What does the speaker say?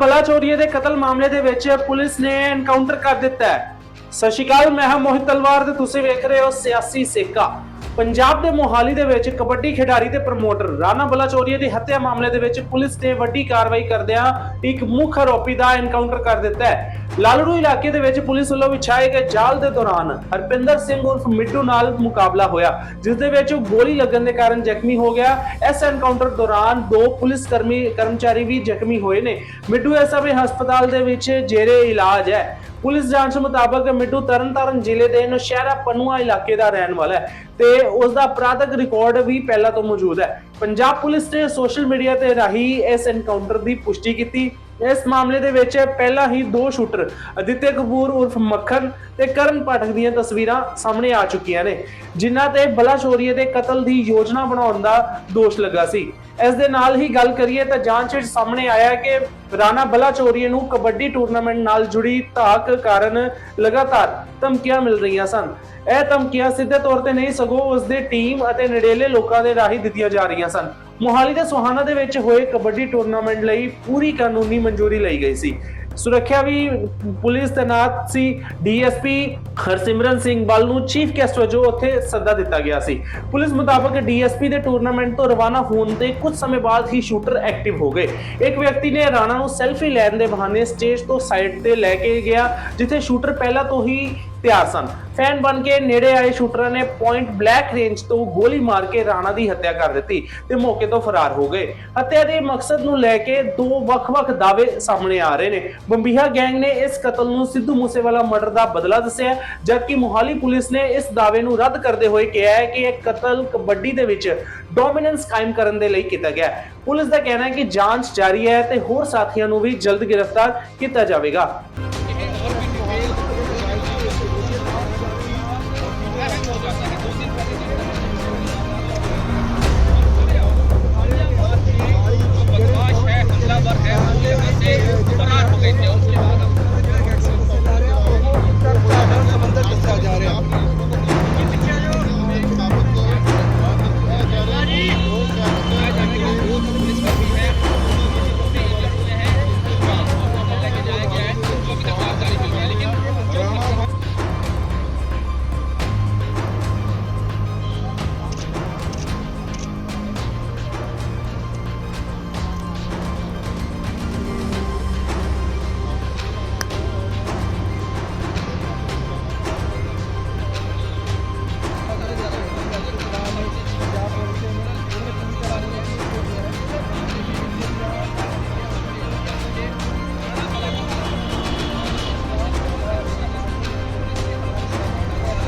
ਬਲਾ ਚੋਰੀਏ ਦੇ ਕਤਲ ਮਾਮਲੇ ਦੇ ਵਿੱਚ ਪੁਲਿਸ ਨੇ ਐਨਕਾਊਂਟਰ ਕਰ ਦਿੱਤਾ ਹੈ। ਸਤਿ ਸ਼੍ਰੀ ਅਕਾਲ, ਮੈਂ ਹਾਂ ਮੋਹਿਤ ਤਲਵਾਰ ਤੇ ਤੁਸੀਂ ਵੇਖ ਰਹੇ ਹੋ ਸਿਆਸੀ ਸੇਕਾ। ਪੰਜਾਬ ਦੇ ਮੋਹਾਲੀ ਦੇ ਵਿੱਚ ਕਬੱਡੀ ਖਿਡਾਰੀ ਤੇ ਪ੍ਰਮੋਟਰ ਰਾਣਾ ਬਲਾਚੌਰੀਏ ਦੀ ਹੱਤਿਆ ਮਾਮਲੇ ਦੇ ਵਿੱਚ ਪੁਲਿਸ ਨੇ ਵੱਡੀ ਕਾਰਵਾਈ ਕਰਦਿਆਂ ਇੱਕ ਮੁੱਖ ਆਰੋਪੀ ਦਾ ਐਨਕਾਊਂਟਰ ਕਰ ਦਿੱਤਾ ਹੈ। ਲਾਲੜੂ ਇਲਾਕੇ ਦੇ ਵਿੱਚ ਪੁਲਿਸ ਵੱਲੋਂ ਵਿਛਾਏ ਗਏ ਜਾਲ ਦੇ ਦੌਰਾਨ ਹਰਪਿੰਦਰ ਸਿੰਘ ਉਰਫ ਮਿੱਟੂ ਨਾਲ ਮੁਕਾਬਲਾ ਹੋਇਆ, ਜਿਸ ਦੇ ਵਿੱਚ ਉਹ ਗੋਲੀ ਲੱਗਣ ਦੇ ਕਾਰਨ ਜ਼ਖਮੀ ਹੋ ਗਿਆ। ਇਸ ਐਨਕਾਊਂਟਰ ਦੌਰਾਨ ਦੋ ਪੁਲਿਸ ਕਰਮੀ, ਕਰਮਚਾਰੀ ਵੀ ਜ਼ਖਮੀ ਹੋਏ ਨੇ। ਮਿੱਟੂ ਇਸ ਹਸਪਤਾਲ ਦੇ ਵਿੱਚ ਜੇਰੇ ਇਲਾਜ ਹੈ। ਪੁਲਿਸ ਜਾਂਚ ਮੁਤਾਬਕ ਮਿੱਟੂ ਤਰਨਤਾਰਨ ਜ਼ਿਲ੍ਹੇ ਦੇ ਨੌਸ਼ਹਿਰਾ ਪਨੂਆ ਇਲਾਕੇ ਦਾ ਰਹਿਣ ਵਾਲਾ ਹੈ ਤੇ ਉਸ ਦਾ ਅਪਰਾਧਕ ਰਿਕਾਰਡ ਵੀ ਪਹਿਲਾਂ ਤੋਂ ਮੌਜੂਦ ਹੈ। ਪੰਜਾਬ ਪੁਲਿਸ ਨੇ ਸੋਸ਼ਲ ਮੀਡੀਆ ਤੇ ਰਾਹੀਂ ਇਸ ਐਨਕਾਊਂਟਰ ਦੀ ਪੁਸ਼ਟੀ ਕੀਤੀ। ਇਸ ਮਾਮਲੇ ਦੇ ਵਿੱਚ ਪਹਿਲਾਂ ਹੀ ਦੋ ਸ਼ੂਟਰ, ਅਦਿੱਤਿਆ ਕਪੂਰ ਉਰਫ ਮੱਖਣ ਤੇ ਕਰਨ ਪਾਠਕ ਦੀਆਂ ਤਸਵੀਰਾਂ ਸਾਹਮਣੇ ਆ ਚੁੱਕੀਆਂ ਨੇ, ਜਿਨ੍ਹਾਂ ਤੇ ਬਲਾਸ਼ੋਰੀਏ ਦੇ ਕਤਲ ਦੀ ਯੋਜਨਾ ਬਣਾਉਣ ਦਾ ਦੋਸ਼ ਲੱਗਾ ਸੀ। ਇਸ ਦੇ ਨਾਲ ਹੀ ਗੱਲ ਕਰੀਏ ਤਾਂ ਜਾਂਚ ਵਿੱਚ ਸਾਹਮਣੇ ਆਇਆ ਕਿ ਰਾਣਾ ਬਲਾਚੌਰੀਏ ਨੂੰ ਕਬੱਡੀ ਟੂਰਨਾਮੈਂਟ ਨਾਲ ਜੁੜੀ ਧਾਕ ਕਾਰਨ ਲਗਾਤਾਰ ਧਮਕੀਆਂ ਮਿਲ ਰਹੀਆਂ ਸਨ। ਇਹ ਧਮਕੀਆਂ ਸਿੱਧੇ ਤੌਰ ਤੇ ਨਹੀਂ, ਸਗੋਂ ਉਸ ਦੇ ਟੀਮ ਅਤੇ ਨੇੜੇਲੇ ਲੋਕਾਂ ਦੇ ਰਾਹੀਂ ਦਿੱਤੀਆਂ ਜਾ ਰਹੀਆਂ ਸਨ। ਮੋਹਾਲੀ ਦੇ ਸੁਹਾਣਾ ਦੇ ਵਿੱਚ ਹੋਏ ਕਬੱਡੀ ਟੂਰਨਾਮੈਂਟ ਲਈ ਪੂਰੀ ਕਾਨੂੰਨੀ ਮਨਜ਼ੂਰੀ ਲਈ ਗਈ ਸੀ। ਸੁਰੱਖਿਆ ਵੀ ਪੁਲਿਸ ਤੈਨਾਤ ਸੀ। ਡੀਐਸਪੀ ਹਰਸਿਮਰਨ ਸਿੰਘ ਬਲ ਨੂੰ ਚੀਫ ਗੈਸਟ ਵਜੋਂ ਉੱਥੇ ਸੱਦਾ ਦਿੱਤਾ ਗਿਆ ਸੀ। ਪੁਲਿਸ ਮੁਤਾਬਕ ਡੀਐਸਪੀ ਦੇ ਟੂਰਨਾਮੈਂਟ ਤੋਂ ਰਵਾਨਾ ਹੋਣ ਦੇ ਕੁਝ ਸਮੇਂ ਬਾਅਦ ਹੀ ਸ਼ੂਟਰ ਐਕਟਿਵ ਹੋ ਗਏ। ਇੱਕ ਵਿਅਕਤੀ ਨੇ ਰਾਣਾ ਨੂੰ ਸੈਲਫੀ ਲੈਣ ਦੇ ਬਹਾਨੇ ਸਟੇਜ ਤੋਂ ਸਾਈਡ ਤੇ ਲੈ ਕੇ ਗਿਆ, ਜਿੱਥੇ ਸ਼ੂਟਰ ਪਹਿਲਾਂ ਤੋਂ ਹੀ ਤਿਆਰ ਸਨ। ਫੈਨ ਬਣ ਕੇ ਨੇੜੇ ਆਏ ਸ਼ੂਟਰਾਂ ਨੇ ਪੁਆਇੰਟ ਬਲੈਕ ਰੇਂਜ ਤੋਂ ਗੋਲੀ ਮਾਰ ਕੇ ਰਾਣਾ ਦੀ ਹੱਤਿਆ ਕਰ ਦਿੱਤੀ ਤੇ ਮੌਕੇ ਤੋਂ ਫਰਾਰ ਹੋ ਗਏ। ਹੱਤਿਆ ਦੇ ਮਕਸਦ ਨੂੰ ਲੈ ਕੇ ਦੋ ਵੱਖ-ਵੱਖ ਦਾਅਵੇ ਸਾਹਮਣੇ ਆ ਰਹੇ ਨੇ। ਬੰਬੀਹਾ ਗੈਂਗ ਨੇ ਇਸ ਕਤਲ ਨੂੰ ਸਿੱਧੂ ਮੂਸੇਵਾਲਾ ਮਰਡਰ ਦਾ ਬਦਲਾ ਦੱਸਿਆ ਜਦਕਿ ਮੋਹਾਲੀ ਪੁਲਿਸ ਨੇ ਇਸ ਦਾਅਵੇ ਨੂੰ ਰੱਦ ਕਰਦੇ ਹੋਏ ਕਿਹਾ ਹੈ ਕਿ ਇਹ ਕਤਲ ਕਬੱਡੀ ਦੇ ਵਿੱਚ ਡੋਮੀਨੈਂਸ ਕਾਇਮ ਕਰਨ ਦੇ ਲਈ ਕੀਤਾ ਗਿਆ ਹੈ। ਪੁਲਿਸ ਦਾ ਕਹਿਣਾ ਹੈ ਕਿ ਜਾਂਚ ਜਾਰੀ ਹੈ ਤੇ ਹੋਰ ਸਾਥੀਆਂ ਨੂੰ ਵੀ ਜਲਦ ਗ੍ਰਿਫਤਾਰ ਕੀਤਾ ਜਾਵੇਗਾ।